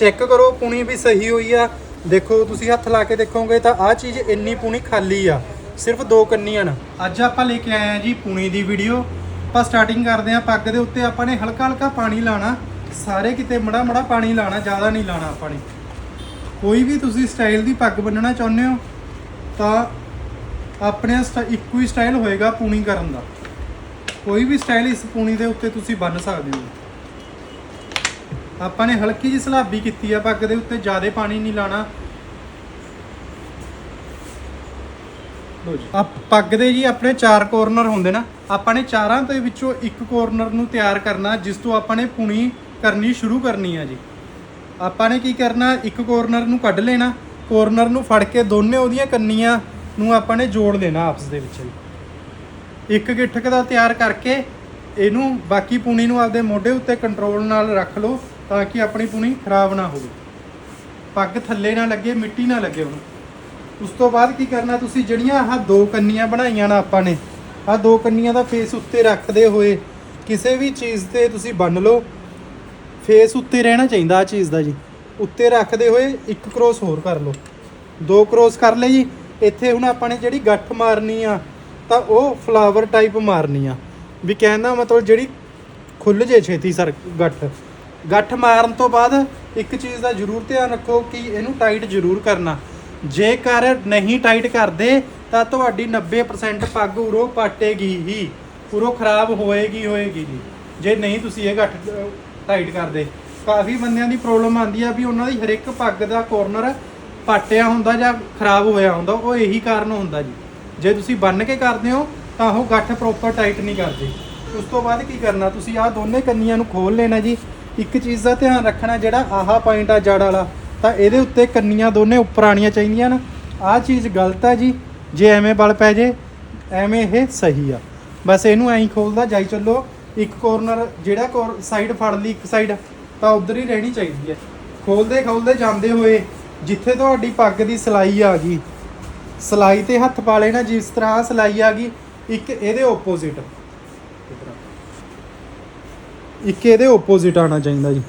Check ਕਰੋ ਪੁਣੀ ਵੀ ਸਹੀ ਹੋਈ ਆ। ਦੇਖੋ, ਤੁਸੀਂ ਹੱਥ ਲਾ ਕੇ ਦੇਖੋਗੇ ਤਾਂ ਆਹ ਚੀਜ਼ ਇੰਨੀ ਪੁਣੀ ਖਾਲੀ ਆ। ਸਿਰਫ ਦੋ ਕੰਨੀਆਂ ਨਾ। ਅੱਜ ਆਪਾਂ ਲੈ ਕੇ ਆਏ ਆ ਜੀ ਪੁਣੀ ਦੀ ਵੀਡੀਓ। ਆਪਾਂ ਸਟਾਰਟਿੰਗ ਕਰਦੇ ਆ ਪੱਗ ਦੇ ਉੱਤੇ। ਆਪਾਂ ਨੇ ਹਲਕਾ ਹਲਕਾ ਪਾਣੀ ਲਾਣਾ। ਸਾਰੇ ਕਿਤੇ ਮੜਾ ਮੜਾ ਪਾਣੀ ਲਾਣਾ, ਜ਼ਿਆਦਾ ਨਹੀਂ ਲਾਣਾ ਆਪਾਂ ਨੇ। ਕੋਈ ਵੀ ਤੁਸੀਂ ਸਟਾਈਲ ਦੀ ਪੱਗ ਬੰਨਣਾ ਚਾਹੁੰਦੇ ਹੋ, ਤਾਂ ਆਪਣੇ ਸਟਾ- ਇੱਕੋ ਹੀ ਸਟਾਈਲ ਹੋਏਗਾ ਪੂਣੀ ਕਰਨ ਦਾ। ਕੋਈ ਵੀ ਸਟਾਈਲ ਇਸ ਪੂਣੀ ਦੇ ਉੱਤੇ ਤੁਸੀਂ ਬੰਨ ਸਕਦੇ ਹੋ। ਆਪਾਂ ਨੇ ਹਲਕੀ ਜਿਹੀ ਸਲਾਬੀ ਕੀਤੀ ਆ, ਪੱਗ ਦੇ ਉੱਤੇ ਜ਼ਿਆਦਾ ਪਾਣੀ ਨਹੀਂ ਲਾਣਾ। ਲੋ ਜੀ। ਆ ਪੱਗ ਦੇ ਜੀ ਆਪਣੇ ਚਾਰ ਕੋਰਨਰ ਹੁੰਦੇ ਨਾ, ਆਪਾਂ ਨੇ ਚਾਰਾਂ ਦੇ ਵਿੱਚੋਂ ਇੱਕ ਕੋਰਨਰ ਨੂੰ ਤਿਆਰ ਕਰਨਾ, ਜਿਸ ਤੋਂ ਆਪਾਂ ਨੇ ਪੁਣੀ ਕਰਨੀ ਸ਼ੁਰੂ ਕਰਨੀ ਆ ਜੀ। ਆਪਾਂ ਨੇ ਕੀ ਕਰਨਾ, ਇੱਕ ਕੋਰਨਰ ਨੂੰ ਕੱਢ ਲੈਣਾ ਕੋਰਨਰ ਨੂੰ ਫੜ ਕੇ ਦੋਨੇ ਉਹਦੀਆਂ ਕੰਨੀਆਂ ਨੂੰ ਆਪਾਂ ਨੇ ਜੋੜ ਦੇਣਾ ਆਪਸ ਦੇ ਵਿੱਚ। ਇੱਕ ਗਿੱਠਕ ਦਾ ਤਿਆਰ ਕਰਕੇ, ਇਹਨੂੰ ਬਾਕੀ ਪੂਣੀ ਨੂੰ ਆਪਦੇ ਮੋਢੇ ਉੱਤੇ ਕੰਟਰੋਲ ਨਾਲ ਰੱਖ ਲਓ। ਤਾਂ ਕਿ ਆਪਣੀ ਪੁਣੀ ਖਰਾਬ ਨਾ ਹੋਵੇ। ਪੱਗ ਥੱਲੇ ਨਾ ਲੱਗੇ, ਮਿੱਟੀ ਨਾ ਲੱਗੇ ਉਹਨੂੰ। ਉਸ ਤੋਂ ਬਾਅਦ ਕੀ ਕਰਨਾ ਤੁਸੀਂ? ਜਿਹੜੀਆਂ ਆਹ ਦੋ ਕੰਨੀਆਂ ਬਣਾਈਆਂ ਨਾ ਆਪਾਂ ਨੇ, ਆਹ ਦੋ ਕੰਨੀਆਂ ਦਾ ਫੇਸ ਉੱਤੇ ਰੱਖਦੇ ਹੋਏ ਕਿਸੇ ਵੀ ਚੀਜ਼ ਤੇ ਤੁਸੀਂ ਬੰਨ ਲਓ। ਫੇਸ ਉੱਤੇ ਰਹਿਣਾ ਚਾਹੀਦਾ ਆ ਚੀਜ਼ ਦਾ ਜੀ। ਉੱਤੇ ਰੱਖਦੇ ਹੋਏ ਇੱਕ ਕ੍ਰੋਸ ਹੋਰ ਕਰ ਲਓ। ਦੋ ਕ੍ਰੋਸ ਕਰ ਲਏ ਜੀ। ਇੱਥੇ ਹੁਣ ਆਪਾਂ ਨੇ ਜਿਹੜੀ ਗੱਠ ਮਾਰਨੀ ਆ, ਤਾਂ ਉਹ ਫਲਾਵਰ ਟਾਈਪ ਮਾਰਨੀ ਆ। ਵੀ ਕਹਿਣ ਮਤਲਬ ਜਿਹੜੀ ਖੁੱਲ ਜੇ ਛੇਤੀ ਸਰ ਗੱਠ। ਗੱਠ ਮਾਰਨ ਤੋਂ ਬਾਅਦ ਇੱਕ ਚੀਜ਼ ਦਾ ਜ਼ਰੂਰ ਧਿਆਨ ਰੱਖੋ ਕਿ ਇਹਨੂੰ ਟਾਈਟ ਜ਼ਰੂਰ ਕਰਨਾ। ਜੇਕਰ ਨਹੀਂ ਟਾਈਟ ਕਰਦੇ, ਤਾਂ ਤੁਹਾਡੀ 90% ਪੱਗ ਉਰੋਂ ਪਾਟੇਗੀ ਹੀ। ਉਰੋਂ ਖਰਾਬ ਹੋਏਗੀ ਹੋਏਗੀ ਜੀ। ਜੇ ਨਹੀਂ ਤੁਸੀਂ ਇਹ ਗੱਠ ਟਾਈਟ ਕਰਦੇ। ਕਾਫੀ ਬੰਦਿਆਂ ਦੀ ਪ੍ਰੋਬਲਮ ਆਉਂਦੀ ਆ ਵੀ ਉਹਨਾਂ ਦੀ ਹਰ ਇੱਕ ਪੱਗ ਦਾ ਕੋਰਨਰ ਪਾਟਿਆ ਹੁੰਦਾ ਜਾਂ ਖਰਾਬ ਹੋਇਆ ਹੁੰਦਾ, ਉਹ ਇਹੀ ਕਾਰਨ ਹੁੰਦਾ ਜੀ। ਜੇ ਤੁਸੀਂ ਬੰਨ ਕੇ ਕਰਦੇ ਹੋ, ਤਾਂ ਉਹ ਗੱਠ ਪ੍ਰੋਪਰ ਟਾਈਟ ਨਹੀਂ ਕਰਦੇ। ਉਸ ਤੋਂ ਬਾਅਦ ਕੀ ਕਰਨਾ, ਤੁਸੀਂ ਆਹ ਦੋਨੇ ਕੰਨੀਆਂ ਨੂੰ ਖੋਲ ਲੈਣਾ ਜੀ। ਇੱਕ ਚੀਜ਼ ਦਾ ਧਿਆਨ ਰੱਖਣਾ ਜਿਹੜਾ ਆਹਾ ਪੁਆਇੰਟ ਆ ਜੜ ਵਾਲਾ, ਤਾਂ ਇਹਦੇ ਉੱਤੇ ਕੰਨੀਆਂ ਦੋਨੇ ਉੱਪਰ ਆਣੀਆਂ ਚਾਹੀਦੀਆਂ ਨੇ ਆਹ ਚੀਜ਼ ਗਲਤ ਹੈ ਜੀ, ਜੇ ਐਵੇਂ ਬਲ ਪੈ ਜੇ, ਐਵੇਂ ਇਹ ਸਹੀ ਆ। ਬਸ ਇਹਨੂੰ ਐਂ ਹੀ ਖੋਲਦਾ, ਜਾਈ ਚੱਲੋ, ਇੱਕ ਕੋਰਨਰ ਜਿਹੜਾ ਕੋਰ ਸਾਈਡ ਫੜ ਲਈ, ਇੱਕ ਸਾਈਡ ਤਾਂ ਉਧਰ ਹੀ ਰਹਿਣੀ ਚਾਹੀਦੀ ਹੈ। ਖੋਲਦੇ ਖੋਲਦੇ ਜਾਂਦੇ ਹੋਏ, ਜਿੱਥੇ ਤੁਹਾਡੀ ਪੱਗ ਦੀ ਸਲਾਈ ਆ ਗਈ, ਸਲਾਈ ਤੇ ਹੱਥ ਪਾ ਲੈਣਾ, ਜਿਸ ਤਰ੍ਹਾਂ ਆਹ ਸਲਾਈ ਆ ਗਈ, ਇੱਕ ਇਹਦੇ ਆਪੋਜ਼ਿਟ ਇੱਕ ਇਹਦੇ ਆਪੋਜ਼ਿਟ ਆਣਾ ਚਾਹੀਦਾ ਜੀ।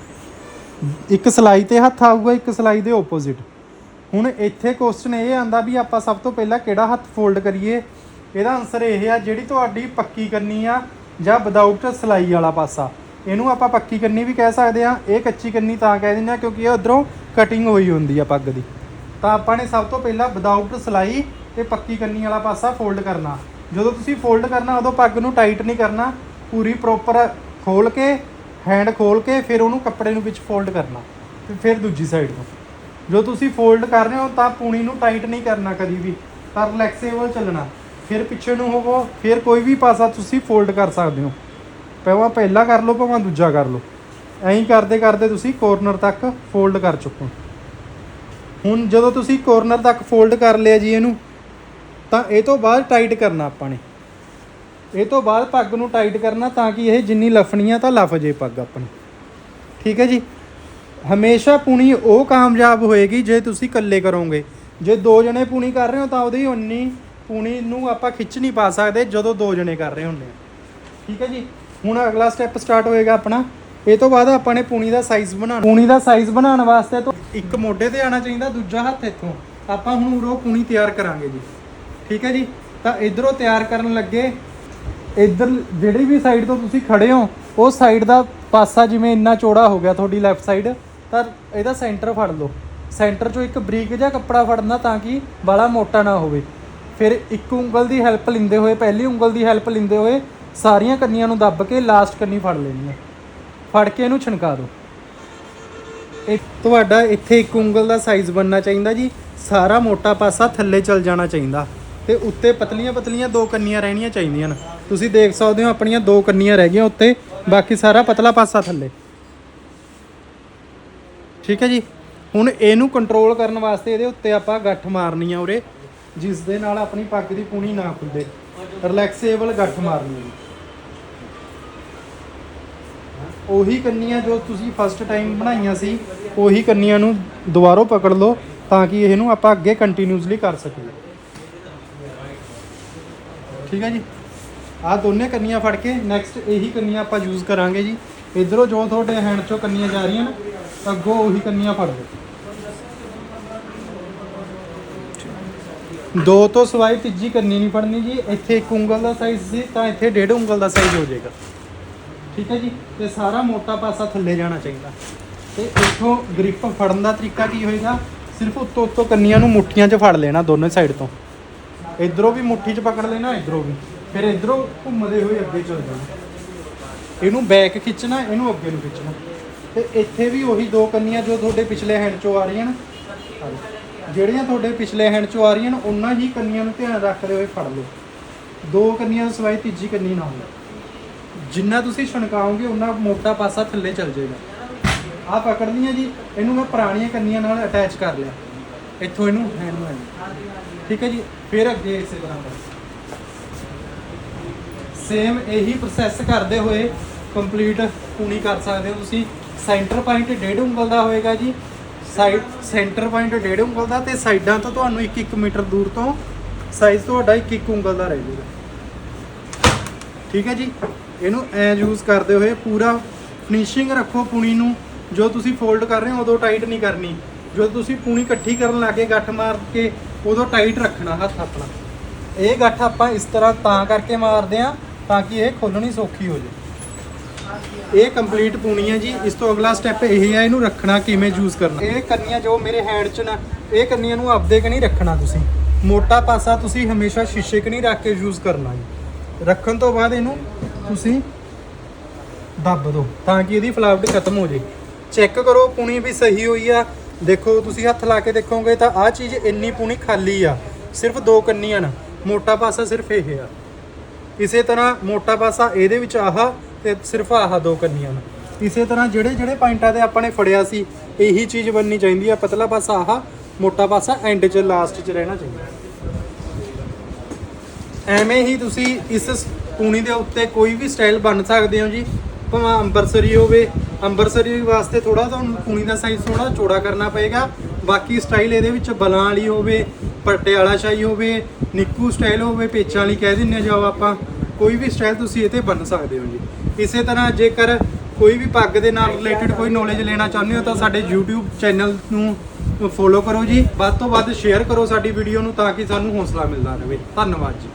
ਇੱਕ ਸਲਾਈ ਤੇ ਹੱਥ ਆਊਗਾ, ਇੱਕ ਸਲਾਈ ਦੇ ਆਪੋਜ਼ਿਟ ਹੁਣ ਇੱਥੇ ਕੁਐਸਚਨ ਇਹ ਆਂਦਾ ਵੀ ਆਪਾਂ ਸਭ ਤੋਂ ਪਹਿਲਾਂ ਕਿਹੜਾ ਹੱਥ ਫੋਲਡ ਕਰੀਏ? ਇਹਦਾ ਆਨਸਰ ਇਹ ਆ, ਜਿਹੜੀ ਤੁਹਾਡੀ ਪੱਕੀ ਕੰਨੀ ਆ ਜਾਂ ਵਿਦਆਊਟ ਸਲਾਈ ਵਾਲਾ ਪਾਸਾ। ਇਹਨੂੰ ਆਪਾਂ ਪੱਕੀ ਕੰਨੀ ਵੀ ਕਹਿ ਸਕਦੇ ਆ, ਇਹ ਕੱਚੀ ਕੰਨੀ ਤਾਂ ਕਹਿ ਦਿੰਦੇ ਆ, ਕਿਉਂਕਿ ਇਹ ਉਧਰੋਂ ਕਟਿੰਗ ਹੋਈ ਹੁੰਦੀ ਆ ਪੱਗ ਦੀ। ਤਾਂ ਆਪਾਂ ਨੇ ਸਭ ਤੋਂ ਪਹਿਲਾਂ ਵਿਦਆਊਟ ਸਲਾਈ ਤੇ ਪੱਕੀ ਕੰਨੀ ਵਾਲਾ ਪਾਸਾ ਫੋਲਡ ਕਰਨਾ। ਜਦੋਂ ਤੁਸੀਂ ਫੋਲਡ ਕਰਨਾ, ਉਦੋਂ ਪੱਗ ਨੂੰ ਟਾਈਟ ਨਹੀਂ ਕਰਨਾ, ਪੂਰੀ ਪ੍ਰੋਪਰ ਖੋਲ ਕੇ ਹੈਂਡ ਖੋਲ ਕੇ, ਫਿਰ ਉਹਨੂੰ ਕੱਪੜੇ ਨੂੰ ਵਿੱਚ ਫੋਲਡ ਕਰਨਾ, ਤੇ ਫਿਰ ਦੂਜੀ ਸਾਈਡ ਤੋਂ ਜੋ ਤੁਸੀਂ ਫੋਲਡ ਕਰ ਰਹੇ ਹੋ, ਤਾਂ ਪੂਣੀ ਨੂੰ ਟਾਈਟ ਨਹੀਂ ਕਰਨਾ ਕਦੀ ਵੀ, ਤਾਂ ਰਿਲੈਕਸੇਬਲ ਚੱਲਣਾ। ਫਿਰ ਪਿੱਛੇ ਨੂੰ ਹੋਵੋ, ਫਿਰ ਕੋਈ ਵੀ ਪਾਸਾ ਤੁਸੀਂ ਫੋਲਡ ਕਰ ਸਕਦੇ ਹੋ। ਪਹਿਲਾਂ ਪਹਿਲਾ ਕਰ ਲਓ, ਭਾਵੇਂ ਦੂਜਾ ਕਰ ਲਓ। ਐਂ ਕਰਦੇ ਕਰਦੇ ਤੁਸੀਂ ਕੋਰਨਰ ਤੱਕ ਫੋਲਡ ਕਰ ਚੁੱਕੋ ਹੁਣ ਜਦੋਂ ਤੁਸੀਂ ਕੋਰਨਰ ਤੱਕ ਫੋਲਡ ਕਰ ਲਿਆ ਜੀ ਇਹਨੂੰ, ਤਾਂ ਇਹ ਤੋਂ ਬਾਅਦ ਟਾਈਟ ਕਰਨਾ ਆਪਾਂ ਨੇ। ਇਹ ਤੋਂ ਬਾਅਦ ਪੱਗ ਨੂੰ ਟਾਈਟ ਕਰਨਾ ਤਾਂ ਕਿ ਇਹ ਜਿੰਨੀ ਲਫਣੀ ਆ ਤਾਂ ਲਫ ਜੇ ਪੱਗ ਆਪਣੀ। ਠੀਕ ਹੈ ਜੀ? ਹਮੇਸ਼ਾ ਪੁਣੀ ਉਹ ਕਾਮਯਾਬ ਹੋਏਗੀ ਜੇ ਤੁਸੀਂ ਇਕੱਲੇ ਕਰੋਗੇ। ਜੇ ਦੋ ਜਣੇ ਪੁਣੀ ਕਰ ਰਹੇ ਹੋ ਤਾਂ ਉਹਦੀ ਉਨੀ ਪੁਣੀ ਨੂੰ ਆਪਾਂ ਖਿੱਚ ਨਹੀਂ ਪਾ ਸਕਦੇ ਜਦੋਂ ਦੋ ਜਣੇ ਕਰ ਰਹੇ ਹੁੰਦੇ ਆ। ਠੀਕ ਹੈ ਜੀ? ਹੁਣ ਅਗਲਾ ਸਟੈਪ ਸਟਾਰਟ ਹੋਏਗਾ ਆਪਣਾ। ਇਹ ਤੋਂ ਬਾਅਦ ਆਪਾਂ ਨੇ ਪੂਣੀ ਦਾ ਸਾਈਜ਼ ਬਣਾਉਣਾ। ਪੂਣੀ ਦਾ ਸਾਈਜ਼ ਬਣਾਉਣ ਵਾਸਤੇ ਤੋਂ ਇੱਕ ਮੋਢੇ ਤੇ ਆਣਾ ਚਾਹੀਦਾ, ਦੂਜਾ ਹੱਥ ਇੱਥੋਂ। ਆਪਾਂ ਹੁਣ ਉਰੋਂ ਪੂਣੀ ਤਿਆਰ ਕਰਾਂਗੇ ਜੀ। ਠੀਕ ਹੈ ਜੀ? ਤਾਂ ਇਧਰੋਂ ਤਿਆਰ ਕਰਨ ਲੱਗੇ। ਇੱਧਰ ਜਿਹੜੀ ਵੀ ਸਾਈਡ ਤੋਂ ਤੁਸੀਂ ਖੜੇ ਹੋ, ਉਹ ਸਾਈਡ ਦਾ ਪਾਸਾ ਜਿਵੇਂ ਇੰਨਾ ਚੌੜਾ ਹੋ ਗਿਆ ਤੁਹਾਡੀ ਲੈਫਟ ਸਾਈਡ ਤਾਂ ਇਹਦਾ ਸੈਂਟਰ ਫੜ ਲਓ। ਸੈਂਟਰ ਚੋਂ ਇੱਕ ਬਰੀਕ ਜਿਹਾ ਕੱਪੜਾ ਫੜਨਾ ਤਾਂ ਕਿ ਬਾਲਾ ਮੋਟਾ ਨਾ ਹੋਵੇ। ਫਿਰ ਇੱਕ ਉਂਗਲ ਦੀ ਹੈਲਪ ਲਿੰਦੇ ਹੋਏ, ਪਹਿਲੀ ਉਂਗਲ ਦੀ ਹੈਲਪ ਲਿੰਦੇ ਹੋਏ ਸਾਰੀਆਂ ਕੰਨੀਆਂ ਨੂੰ ਦੱਬ ਕੇ ਲਾਸਟ ਕੰਨੀ ਫੜ ਲੈਣੀ ਹੈ ਫੜ ਕੇ ਇਹਨੂੰ ਛਣਕਾ ਦਿਓ। ਇਹ ਤੁਹਾਡਾ ਇੱਥੇ ਇੱਕ ਉਂਗਲ ਦਾ ਸਾਈਜ਼ ਬਣਨਾ ਚਾਹੀਦਾ ਜੀ। ਸਾਰਾ ਮੋਟਾ ਪਾਸਾ ਥੱਲੇ ਚਲ ਜਾਣਾ ਚਾਹੀਦਾ। ਤੇ ਉੱਤੇ ਪਤਲੀਆਂ ਪਤਲੀਆਂ ਦੋ ਕੰਨੀਆਂ ਰਹਿਣੀਆਂ ਚਾਹੀਦੀਆਂ ਨੇ। ਤੁਸੀਂ ਦੇਖ ਸਕਦੇ ਹੋ ਆਪਣੀਆਂ ਦੋ ਕੰਨੀਆਂ ਰਹਿ ਗਈਆਂ ਉੱਤੇ, ਬਾਕੀ ਸਾਰਾ ਪਤਲਾ ਪਾਸਾ ਥੱਲੇ। ਠੀਕ ਹੈ ਜੀ? ਹੁਣ ਇਹਨੂੰ ਕੰਟਰੋਲ ਕਰਨ ਵਾਸਤੇ ਇਹਦੇ ਉੱਤੇ ਆਪਾਂ ਗੱਠ ਮਾਰਨੀ ਆ ਉਰੇ, ਜਿਸ ਦੇ ਨਾਲ ਆਪਣੀ ਪੱਗ ਦੀ ਪੂਣੀ ਨਾ ਖੁੱਲੇ। ਰਿਲੈਕਸੇਬਲ ਗੱਠ ਮਾਰਨੀ ਹੈ। ਉਹੀ ਕੰਨੀਆਂ ਜੋ ਤੁਸੀਂ ਫਸਟ ਟਾਈਮ ਬਣਾਈਆਂ ਸੀ, ਉਹੀ ਕੰਨੀਆਂ ਨੂੰ ਦੁਬਾਰਾ ਪਕੜ ਲਓ ਤਾਂ ਕਿ ਇਹਨੂੰ ਆਪਾਂ ਅੱਗੇ ਕੰਟੀਨਿਊਸਲੀ ਕਰ ਸਕੀਏ। ਠੀਕ ਹੈ ਜੀ? ਆਹ ਦੋਨੇ ਕੰਨੀਆਂ ਫੜ ਕੇ ਨੈਕਸਟ ਇਹੀ ਕੰਨੀਆਂ ਆਪਾਂ ਯੂਜ਼ ਕਰਾਂਗੇ ਜੀ। ਇਧਰੋਂ ਜੋ ਤੁਹਾਡੇ ਹੈਂਡ ਚੋਂ ਕੰਨੀਆਂ ਜਾ ਰਹੀਆਂ ਨੇ, ਅੱਗੋਂ ਉਹੀ ਕੰਨੀਆਂ ਫੜ ਲਓ। ਦੋ ਤੋਂ ਸਵਾਈ ਤੀਜੀ ਕੰਨੀ ਨਹੀਂ ਫੜਨੀ ਜੀ। ਇੱਥੇ ਇੱਕ ਉਂਗਲ ਦਾ ਸਾਈਜ਼ ਸੀ, ਤਾਂ ਇੱਥੇ ਡੇਢ ਉਂਗਲ ਦਾ ਸਾਈਜ਼ ਹੋ ਜਾਏਗਾ। ਠੀਕ ਹੈ ਜੀ? ਤੇ ਸਾਰਾ ਮੋਟਾ ਪਾਸਾ ਥੱਲੇ ਜਾਣਾ ਚਾਹੀਦਾ। ਤੇ ਇੱਥੋਂ ਗ੍ਰਿਪ ਫੜਨ ਦਾ ਤਰੀਕਾ ਕੀ ਹੋਏਗਾ? ਸਿਰਫ ਉੱਤੋਂ ਉੱਤੋਂ ਕੰਨੀਆਂ ਨੂੰ ਮੁੱਠੀਆਂ 'ਚ ਫੜ ਲੈਣਾ ਦੋਨੇ ਸਾਈਡ ਤੋਂ। ਇਧਰੋਂ ਵੀ ਮੁੱਠੀ 'ਚ ਪਕੜ ਲੈਣਾ, ਇਧਰੋਂ ਵੀ। ਫਿਰ ਇਧਰੋਂ ਘੁੰਮਦੇ ਹੋਏ ਅੱਗੇ ਚੱਲ ਜਾਣਾ। ਇਹਨੂੰ ਬੈਕ ਖਿੱਚਣਾ, ਇਹਨੂੰ ਅੱਗੇ ਨੂੰ ਖਿੱਚਣਾ। ਤੇ ਇੱਥੇ ਵੀ ਉਹੀ ਦੋ ਕੰਨੀਆਂ ਜੋ ਤੁਹਾਡੇ ਪਿਛਲੇ ਹੈਂਡ 'ਚੋਂ ਆ ਰਹੀਆਂ ਨੇ। ਜਿਹੜੀਆਂ ਤੁਹਾਡੇ ਪਿਛਲੇ ਹੈਂਡ 'ਚੋਂ ਆ ਰਹੀਆਂ ਨੇ, ਉਹਨਾਂ ਹੀ ਕੰਨੀਆਂ ਨੂੰ ਧਿਆਨ ਰੱਖਦੇ ਹੋਏ ਫੜ ਲਓ। ਦੋ ਕੰਨੀਆਂ ਦੀ ਸਵਾਈ ਤੀਜੀ ਕੰਨੀ ਨਾ ਹੋਵੇ। ਜਿੰਨਾ ਤੁਸੀਂ ਛਣਕਾਓਗੇ ਉਹਨਾਂ ਮੋਟਾ ਪਾਸਾ ਥੱਲੇ ਚੱਲ ਜਾਏਗਾ। ਆਹ ਪਕੜ ਲਈਆਂ ਜੀ, ਇਹਨੂੰ ਮੈਂ ਪੁਰਾਣੀਆਂ ਕੰਨੀਆਂ ਨਾਲ ਅਟੈਚ ਕਰ ਲਿਆ। ਇੱਥੋਂ ਇਹਨੂੰ ਹੈਂਡ ਨੂੰ ਐਂ। ਠੀਕ ਹੈ ਜੀ? ਫਿਰ ਅੱਗੇ ਇਸੇ ਤਰ੍ਹਾਂ ਦਾ। ਸੇਮ ਇਹੀ ਪ੍ਰੋਸੈਸ ਕਰਦੇ ਹੋਏ ਕੰਪਲੀਟ ਪੂਣੀ ਕਰ ਸਕਦੇ ਹੋ ਤੁਸੀਂ। ਸੈਂਟਰ ਪੁਆਇੰਟ ਡੇਢ ਉਂਗਲ ਦਾ ਹੋਏਗਾ ਜੀ। ਸਾਈਡ ਸੈਂਟਰ ਪੁਆਇੰਟ ਡੇਢ ਉਂਗਲ ਦਾ ਤੇ ਸਾਈਡਾਂ ਤੋਂ ਤੁਹਾਨੂੰ 1-1 ਮੀਟਰ ਦੂਰ ਤੋਂ ਸਾਈਜ਼ ਤੁਹਾਡਾ 1-1 ਉਂਗਲ ਦਾ ਰਹਿ ਜਾਊਗਾ। ਠੀਕ ਹੈ ਜੀ? ਇਹਨੂੰ ਐ ਯੂਜ਼ ਕਰਦੇ ਹੋਏ ਪੂਰਾ ਫਿਨਿਸ਼ਿੰਗ ਰੱਖੋ ਪੂਣੀ ਨੂੰ। ਜੋ ਤੁਸੀਂ ਫੋਲਡ ਕਰ ਰਹੇ ਹੋ, ਉਦੋਂ ਟਾਈਟ ਨਹੀਂ ਕਰਨੀ। ਜਦੋਂ ਤੁਸੀਂ ਪੂਣੀ ਇਕੱਠੀ ਕਰਨ ਲੱਗੇ, ਗੱਠ ਮਾਰ ਕੇ, ਉਦੋਂ ਟਾਈਟ ਰੱਖਣਾ, ਹੱਥ ਆਪਣਾ। ਇਹ ਗੱਠ ਆਪਾਂ ਇਸ ਤਰ੍ਹਾਂ ਤਾਂ ਕਰਕੇ ਮਾਰਦੇ ਆ ਤਾਂ ਕਿ ਇਹ ਖੋਲਣੀ ਸੌਖੀ ਹੋ ਜਾਵੇ ਇਹ ਕੰਪਲੀਟ ਪੂਣੀ ਹੈ ਜੀ। ਇਸ ਤੋਂ ਅਗਲਾ ਸਟੈਪ ਇਹ ਹੈ, ਇਹਨੂੰ ਰੱਖਣਾ ਕਿਵੇਂ ਯੂਜ਼ ਕਰਨਾ। ਇਹ ਕੰਨੀਆਂ ਜੋ ਮੇਰੇ ਹੈਂਡ 'ਚ ਨਾ, ਇਹ ਕੰਨੀਆਂ ਨੂੰ ਆਪਦੇ ਕਣੀ ਰੱਖਣਾ ਤੁਸੀਂ। ਮੋਟਾ ਪਾਸਾ ਤੁਸੀਂ ਹਮੇਸ਼ਾ ਸ਼ੀਸ਼ੇ ਕਣੀ ਰੱਖ ਕੇ ਯੂਜ਼ ਕਰਨਾ ਜੀ। ਰੱਖਣ ਤੋਂ ਬਾਅਦ ਇਹਨੂੰ ਤੁਸੀਂ ਦੱਬ ਦਿਓ ਤਾਂ ਕਿ ਇਹਦੀ ਫਲਾਵਟ ਖਤਮ ਹੋ ਜੇ ਚੈੱਕ ਕਰੋ ਪੂਣੀ ਵੀ ਸਹੀ ਹੋਈ ਆ। ਦੇਖੋ, ਤੁਸੀਂ ਹੱਥ ਲਾ ਕੇ ਦੇਖੋਗੇ ਤਾਂ ਆਹ ਚੀਜ਼ ਇੰਨੀ ਪੂਣੀ ਖਾਲੀ ਆ। ਸਿਰਫ ਦੋ ਕੰਨੀਆਂ ਨਾ। ਮੋਟਾ ਪਾਸਾ ਸਿਰਫ ਇਹ ਆ। ਇਸੇ ਤਰ੍ਹਾਂ ਮੋਟਾ ਪਾਸਾ ਇਹਦੇ ਵਿੱਚ ਆਹ ਤੇ ਸਿਰਫ ਆਹ ਦੋ ਕੰਨੀਆਂ ਨੇ। ਇਸੇ ਤਰ੍ਹਾਂ ਜਿਹੜੇ ਜਿਹੜੇ ਪੁਆਇੰਟਾਂ ਤੇ ਆਪਾਂ ਨੇ ਫੜਿਆ ਸੀ, ਇਹੀ ਚੀਜ਼ ਬਣਨੀ ਚਾਹੀਦੀ ਆ। ਪਤਲਾ ਪਾਸਾ ਆਹ, ਮੋਟਾ ਪਾਸਾ ਐਂਡ 'ਚ, ਲਾਸਟ 'ਚ ਰਹਿਣਾ ਚਾਹੀਦਾ। ਐਵੇਂ ਹੀ ਤੁਸੀਂ ਇਸ ਪੂਣੀ ਦੇ ਉੱਤੇ ਕੋਈ ਵੀ ਸਟਾਈਲ ਬਣ ਸਕਦੇ ਹੋ ਜੀ। ਭਾਵੇਂ ਅੰਬਰਸਰੀ ਹੋਵੇ ਅੰਬਰਸਰੀ ਵਾਸਤੇ ਥੋੜਾ ਤੁਹਾਨੂੰ ਪੂਣੀ ਦਾ ਸਾਈਜ਼ ਥੋੜਾ ਚੌੜਾ ਕਰਨਾ ਪਏਗਾ। ਬਾਕੀ ਸਟਾਈਲ ਇਹਦੇ ਵਿੱਚ ਬਲਾਂ ਵਾਲੀ ਹੋਵੇ ਪਟਿਆਲਾ ਸ਼ਾਹੀ ਹੋਵੇ, ਨਿੱਕੂ ਸਟਾਈਲ ਹੋਵੇ, ਪੇਚਾਂ ਵਾਲੀ ਕਹਿ ਦਿੰਨੇ ਜਾਓ ਆਪਾਂ। ਕੋਈ ਵੀ ਸਟਾਈਲ ਤੁਸੀਂ ਇਹ ਤੇ ਬਣ ਸਕਦੇ ਹੋ ਜੀ। ਇਸੇ ਤਰ੍ਹਾਂ ਜੇਕਰ ਕੋਈ ਵੀ ਪੱਗ ਦੇ ਨਾਲ ਰਿਲੇਟਡ ਕੋਈ ਨੌਲੇਜ ਲੈਣਾ ਚਾਹੁੰਦੇ ਹੋ ਤਾਂ ਸਾਡੇ YouTube ਚੈਨਲ ਨੂੰ ਫੋਲੋ ਕਰੋ ਜੀ। ਵੱਧ ਤੋਂ ਵੱਧ ਸ਼ੇਅਰ ਕਰੋ ਸਾਡੀ ਵੀਡੀਓ ਨੂੰ ਤਾਂ ਕਿ ਸਾਨੂੰ ਹੌਸਲਾ ਮਿਲਦਾ ਰਹੇ। ਧੰਨਵਾਦ ਜੀ।